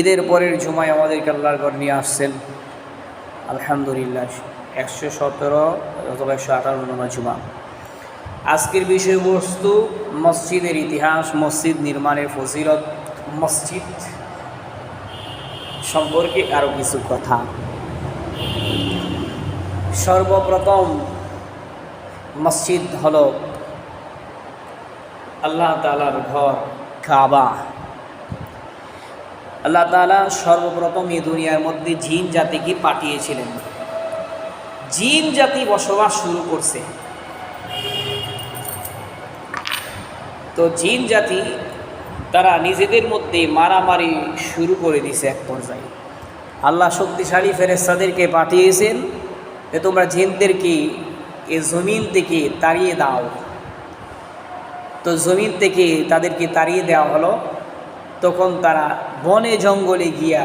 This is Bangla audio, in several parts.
ঈদের পরের জুমায় আমাদেরকে আল্লাহর ঘর নিয়ে আসছেন। আলহামদুলিল্লাহ, একশো সতেরো অথবা একশো আঠারো নম্বর জুমা। আজকের বিষয়বস্তু, মসজিদের ইতিহাস, মসজিদ নির্মাণের ফজিলত, মসজিদ সম্পর্কে আরও কিছু কথা। সর্বপ্রথম, মসজিদ হল আল্লাহ তালার ঘর, কাবা। আল্লাহ তালা সর্বপ্রথম এই দুনিয়ার মধ্যে জিন জাতিকে পাঠিয়েছিলেন। জিন জাতি বসবাস শুরু করছে। তো জিন জাতি তারা নিজেদের মধ্যে মারামারি শুরু করে দিছে এক পর্যায়ে। আল্লাহ শক্তিশালী ফেরেস্তাদেরকে পাঠিয়েছেন যে তোমরা জিনদেরকে এ জমিন থেকে তাড়িয়ে দাও। তো জমিন থেকে তাদেরকে তাড়িয়ে দেওয়া হলো। তখন তারা বনে জঙ্গলে গিয়া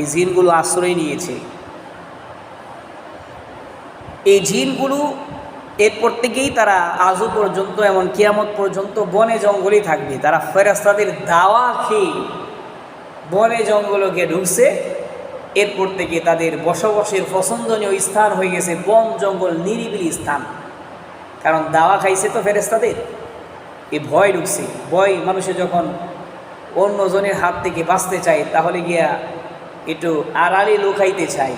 এই জিনগুলো আশ্রয় নিয়েছে। এই জিনগুলো এরপর থেকেই তারা আজও পর্যন্ত, এমন কিয়ামত পর্যন্ত বনে জঙ্গলেই থাকবে। তারা ফেরাস্তাদের দাওয়া খেয়ে বনে জঙ্গলকে ঢুকছে। এরপর থেকে তাদের বসবাসের পছন্দনীয় স্থান হয়ে গেছে বন জঙ্গল নিরিবিলি স্থান। কারণ দাওয়া খাইছে তো ফেরেস্তাদের এ ভয় ঢুকছে। ভয় মানুষে যখন অন্যজনের হাত থেকে বাঁচতে চায়, তাহলে গিয়া একটু আড়ালে লুকাইতে চাই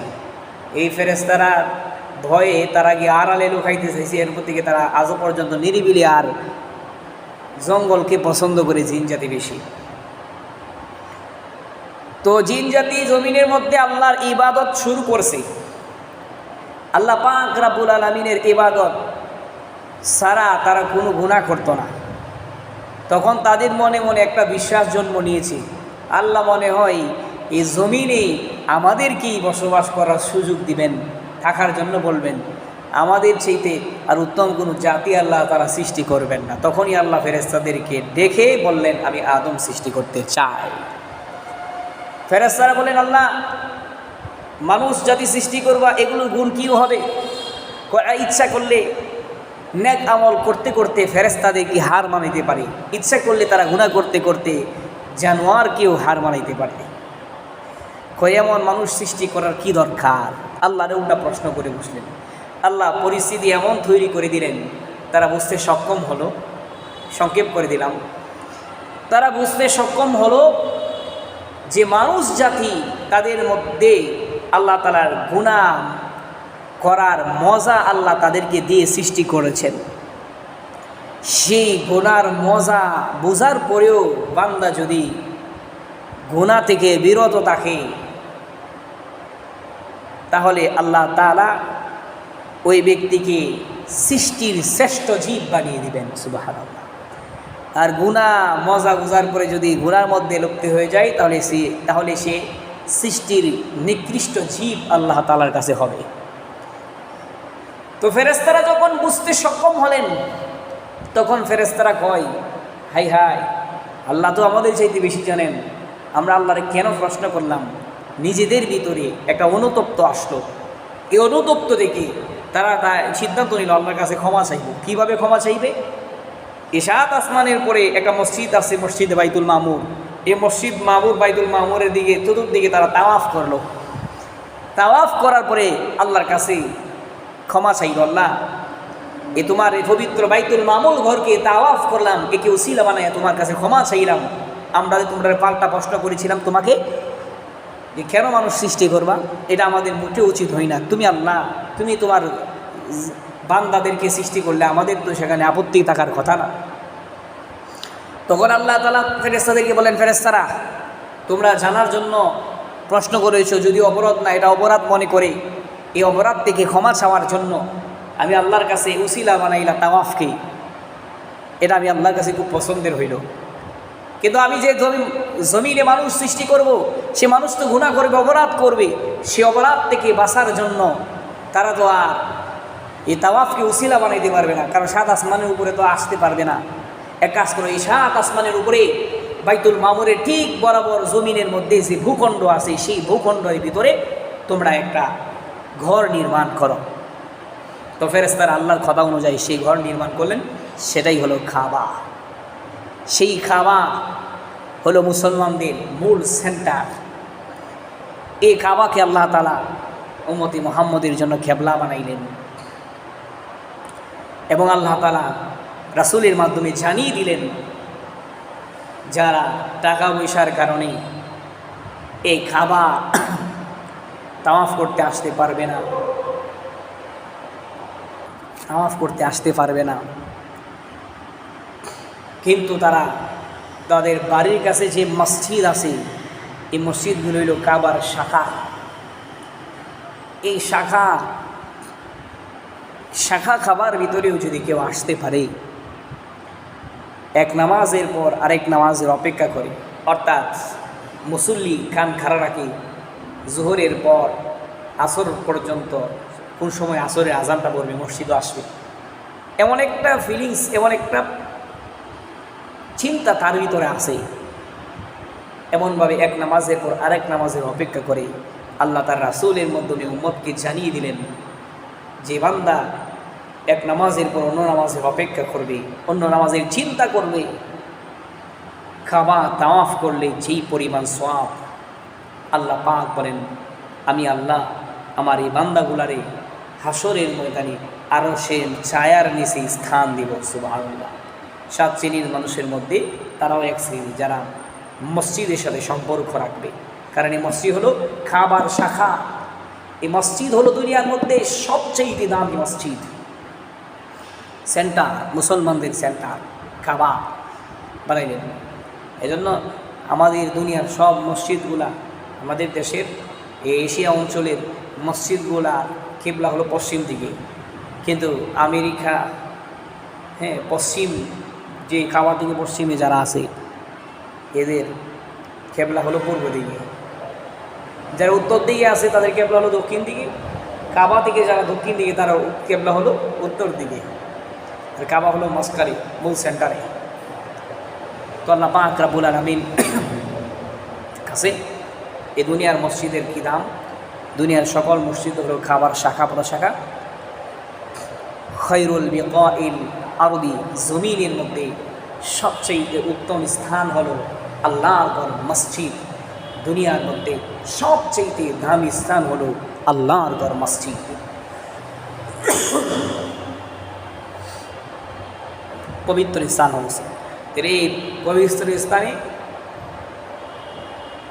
এই ফেরেস্তারা ভয়ে তারা গিয়ে আড়ালে লুকাইতে চাইছে, এরপর থেকে তারা আজও পর্যন্ত নিরিবিলি আর জঙ্গলকে পছন্দ করে জিন জাতি বেশি। তো জিন জাতি জমিনের মধ্যে আল্লাহর ইবাদত শুরু করছে। আল্লাহ পাক রাবুল আলমিনের ইবাদত সারা তারা কোনো গুণা করতো না। তখন তাদের মনে মনে একটা বিশ্বাস জন্ম নিয়েছে। আল্লাহ মনে হয়, এই জমিনে আমাদেরকেই বসবাস করার সুযোগ দিবেন, থাকার জন্য বলবেন। আমাদের চাইতে আর উত্তম কোনো জাতি আল্লাহ তারা সৃষ্টি করবেন না। তখনই আল্লাহ ফেরেস্তাদেরকে দেখে বললেন, আমি আদম সৃষ্টি করতে চাই। ফেরেস্তারা বলেন আল্লাহ, মানুষ জাতি সৃষ্টি করবা, এগুলোর গুণ কী হবে? ইচ্ছা করলে ন্যাক আমল করতে করতে ফেরেস্তাদেরকে হার মানাইতে পারে। ইচ্ছা করলে তারা গুণা করতে করতে জানোয়ারকেও হার মানাইতে পারে। এমন মানুষ সৃষ্টি করার কি দরকার? আল্লাহরে উল্টা প্রশ্ন করে বসলেন। আল্লাহ পরিস্থিতি এমন তৈরি করে দিলেন, তারা বুঝতে সক্ষম হলো। সংক্ষেপ করে দিলাম। তারা বুঝতে সক্ষম হলো যে মানুষ জাতি তাদের মধ্যে আল্লাহ তালার গুণা করার মজা আল্লাহ তাদেরকে দিয়ে সৃষ্টি করেছেন। সেই গোনার মজা বোঝার পরেও বান্দা যদি গোনা থেকে বিরত থাকে, তাহলে আল্লাহ তালা ওই ব্যক্তিকে সৃষ্টির শ্রেষ্ঠ জীব বানিয়ে দিবেন সুবাহ আর গুণা মজা গুজার পরে যদি গুণার মধ্যে লুপ্ত হয়ে যায়, তাহলে সে তাহলে সে সৃষ্টির নিকৃষ্ট জীব আল্লাহ তালার কাছে হবে। তো ফেরেস্তারা যখন বুঝতে সক্ষম হলেন, তখন ফেরেস্তারা কয়, হাই হাই, আল্লাহ তো আমাদের চাইতে বেশি জানেন। আমরা আল্লাহরে কেন প্রশ্ন করলাম? নিজেদের ভিতরে একটা অনুতপ্ত আসলো। এই অনুতপ্ত দেখে তারা তা সিদ্ধান্ত নিল, আল্লাহর কাছে ক্ষমা চাইব। কীভাবে ক্ষমা চাইবে? এসাত আসমানের পরে একটা মসজিদ আছে, মসজিদ বাইতুল মামুর। এই মসজিদ মামুর, বাইতুল মামুরের দিকে, চতুর্দিকে তারা তাওয়াফ করল। তাওয়াফ করার পরে আল্লাহর কাছে ক্ষমা চাইল, আল্লাহ। এ তোমার এই পবিত্র বাইতুল মামুল ঘরকে তাওয়াফ করলাম একে উসিলা বানায় তোমার কাছে ক্ষমা চাইলাম। আমরা যে তোমরা পাল্টা প্রশ্ন করেছিলাম, তোমাকে যে কেন মানুষ সৃষ্টি করবা, এটা আমাদের মোটে উচিত হয় না। তুমি আল্লাহ, তুমি তোমার বান্দাদেরকে সৃষ্টি করলে আমাদের তো সেখানে আপত্তি থাকার কথা না। তখন আল্লাহ তালা ফেরেস্তাদেরকে বলেন ফেরেস্তারা তোমরা জানার জন্য প্রশ্ন করেছ, যদি অপরাধ না, এটা অপরাধ মনে করে। এই অপরাধ থেকে ক্ষমা চাওয়ার জন্য আমি আল্লাহর কাছে উসিলা বানাইলা তাওয়াফকে। এটা আমি আল্লাহর কাছে খুব পছন্দের হইল। কিন্তু আমি যে জমি জমিনে মানুষ সৃষ্টি করব, সে মানুষ তো গুণা করবে, অপরাধ করবে, সে অপরাধ থেকে বাঁচার জন্য তারা তো আর এই তাওয়াফকে উসিলা বানাইতে পারবে না। কারণ সাত আসমানের উপরে তো আসতে পারবে না। এক কাজ করো, এই সাত আসমানের উপরে বাইতুল মামুরের ঠিক বরাবর জমিনের মধ্যে যে ভূখণ্ড আছে, সেই ভূখণ্ডের ভিতরে তোমরা একটা ঘর নির্মাণ করো। তো ফেরেস্তার আল্লাহর কথা অনুযায়ী সেই ঘর নির্মাণ করলেন, সেটাই হলো খাবা। সেই খাবা হলো মুসলমানদের মূল সেন্টার। এই কাবাকে আল্লাহ তালা উমতি মোহাম্মদের জন্য খেবলা বানাইলেন। এবং আল্লাহ তালা রাসুলের মাধ্যমে জানিয়ে দিলেন, যারা টাকা পয়সার কারণে এই খাবা তাওয়াফ করতে আসতে পারবে না। তাওয়াফ করতে আসতে পারবে না। কিন্তু তারা তাদের বাড়ির কাছে যে মসজিদ আছে, এই মসজিদগুলো হইল কাবার শাখা। এই শাখা শাখা খাবার ভিতরেও যদি কেউ আসতে পারে, এক নামাজের পর আরেক নামাজের অপেক্ষা করে, অর্থাৎ মুসল্লি কান খাড়া রাখে জোহরের পর আসর পর্যন্ত কোন সময় আসরের আজানটা পড়বে, মসজিদও আসবে। এমন একটা ফিলিংস এমন একটা চিন্তা তার ভিতরে আছে। এমনভাবে এক নামাজের পর আরেক নামাজের অপেক্ষা করে আল্লাহ তার রাসুলের মাধ্যমে উম্মতকে জানিয়ে দিলেন যে, বান্দা, এক নামাজের পর অন্য নামাজের অপেক্ষা করবে, অন্য নামাজের চিন্তা করবে। খাবা তাওয়াফ করলে যেই পরিমাণ সোয়াব আল্লাহ পাক বলেন, আমি আল্লাহ আমার এই বান্দাগুলারে হাসরের ময়দানে আরও সে ছায়ার নিচে স্থান দিব সুবাহ সাত শ্রেণির মানুষের মধ্যে তারাও এক শ্রেণি, যারা মসজিদের সাথে সম্পর্ক রাখবে। কারণ এই মসজিদ হলো খাবার শাখা। এই মসজিদ হলো দুনিয়ার মধ্যে সবচেয়ে দামি মসজিদ। সেন্টার, মুসলমানদের সেন্টার কাবা বানাইলেন। এজন্য আমাদের দুনিয়ার সব মসজিদগুলা আমাদের দেশের এই এশিয়া অঞ্চলের মসজিদগুলা, কেবলা হলো পশ্চিম দিকে। কিন্তু আমেরিকা হ্যাঁ পশ্চিম যে কাবা দিকে পশ্চিমে যারা আছে, এদের কেবলা হলো পূর্ব দিকে। যারা উত্তর দিকে আছে, তাদের কেবলা হলো দক্ষিণ দিকে। কাবা থেকে যারা দক্ষিণ দিকে, তারা কেবলা হলো উত্তর দিকে। আর কাবা হলো মস্কারি, মূল সেন্টারে। তো আল্লাহ পাক রাবুল আলমিন কাছে এ দুনিয়ার মসজিদের কী দাম? দুনিয়ার সকল মসজিদ হল খাবার শাখা প্রশাখা খৈরুল বিল আরবি জমিনের মধ্যে সবচেয়ে উত্তম স্থান হলো আল্লাহর মসজিদ। দুনিয়ার মধ্যে সবচেয়ে দামি স্থান হল আল্লাহর গড় মসজিদ। পবিত্র স্থান হচ্ছে এই পবিত্র স্থানে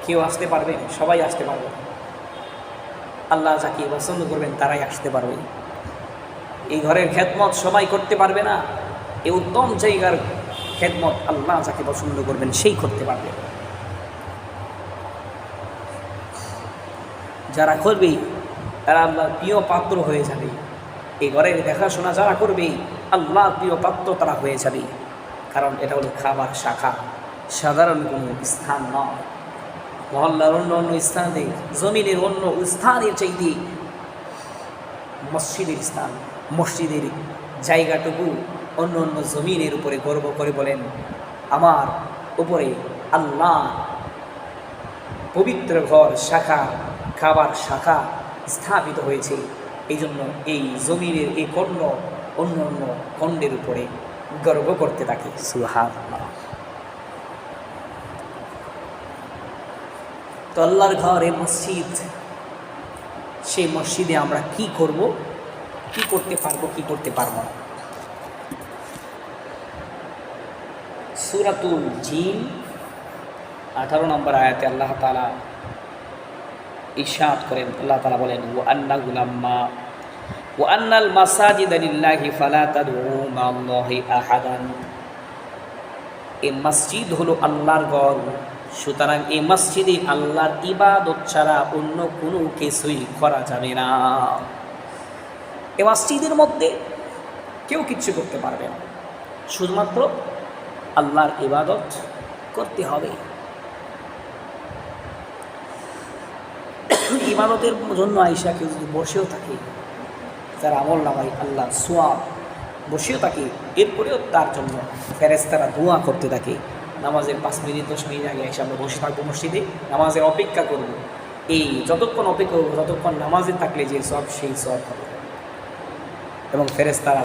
কেউ আসতে পারবে? সবাই আসতে পারবে। আল্লাহ যাকে পছন্দ করবেন, তারাই আসতে পারবে। এই ঘরের খেদমত সবাই করতে পারবে না। এই উত্তম জায়গার খেদমত আল্লাহ যাকে পছন্দ করবেন, সেই করতে পারবে। যারা করবে, তারা আল্লাহর প্রিয় পাত্র হয়ে যাবে। এই ঘরের দেখাশোনা যারা করবে আল্লাহর প্রিয় পাত্র তারা হয়ে যাবে। কারণ এটা হলো খাবার শাখা। সাধারণ কোনো স্থান নয়। মহল্লার অন্য অন্য স্থানে, জমিনের অন্য স্থানের চাইতে মসজিদের স্থান, মসজিদের জায়গাটুকু অন্য অন্য জমিনের উপরে গর্ব করে বলেন, আমার উপরে আল্লাহ পবিত্র ঘর, শাখা, খাবার শাখা স্থাপিত হয়েছে। এই জন্য এই জমিনের এই কর্ণ অন্য অন্য খণ্ডের উপরে গর্ব করতে থাকে। সুহান তো আল্লাহর ঘর এ মসজিদ। সেই মসজিদে আমরা কি করব? কি করতে পারব, কি করতে পারব না? সুরাতুল জিন, আঠারো নম্বর আয়াতে আল্লাহ তালা ইশাদ করেন। আল্লাহ তালা বলেন ও আন্না গুলাম্মা ও আন্নাল মাসাজিদ আলিল্লাহি ফালা তাদউ মাআল্লাহি আহাদান। এই মসজিদ হলো আল্লাহর ঘর। সুতরাং এই মসজিদে আল্লাহর ইবাদত ছাড়া অন্য কোনো কিছুই করা যাবে না। এ মসজিদের মধ্যে কেউ কিচ্ছু করতে পারবে না। শুধুমাত্র আল্লাহর ইবাদত করতে হবে। ইবাদতের জন্য আইসা কেউ যদি বসেও থাকে, তার আমল নামাই আল্লাহ সোয়াব বসেও থাকে, এরপরেও তার জন্য ফেরেস্তারা দোয়া করতে থাকে। নামাজের পাঁচ মিনিট, দশ মিনিট আগে এসে আমরা বসে থাকব মসজিদে, নামাজের অপেক্ষা করব। এই যতক্ষণ অপেক্ষা করব, ততক্ষণ নামাজে থাকলে যে সব, সেই সব হবে। এবং ফেরেস্তারা